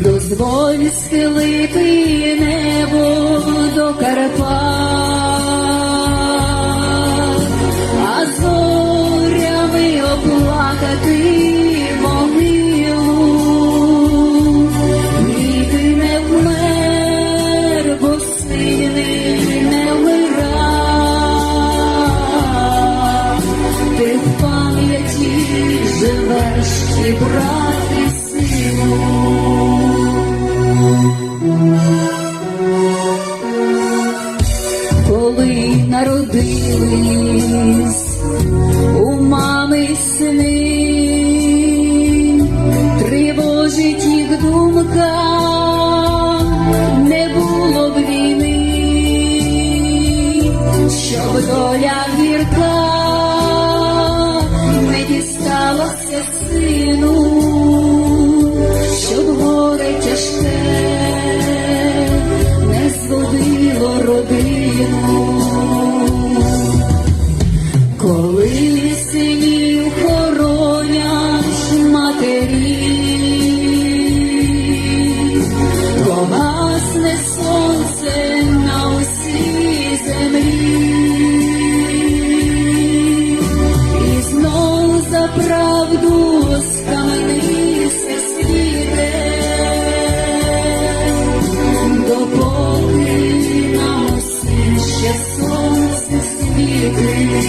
дозволь схилити небо до Карпат, а зорями оплакати могилу. Ніби не вмер, бо сильний не вмира. Ти в пам'яті живеш і брат Народились у мами сини, тривожить їх думка, не було б війни, щоб доля гірка не дісталося сину, за правду скаменися світе, допоки нам усім ще сонце світить.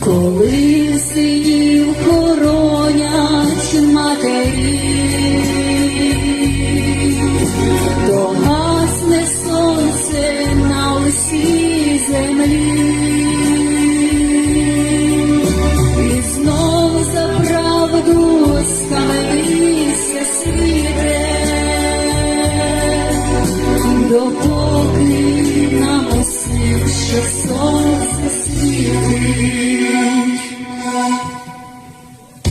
Коли синів хоронять матері, то гасне сонце на усій землі, Бог нам осив, сон.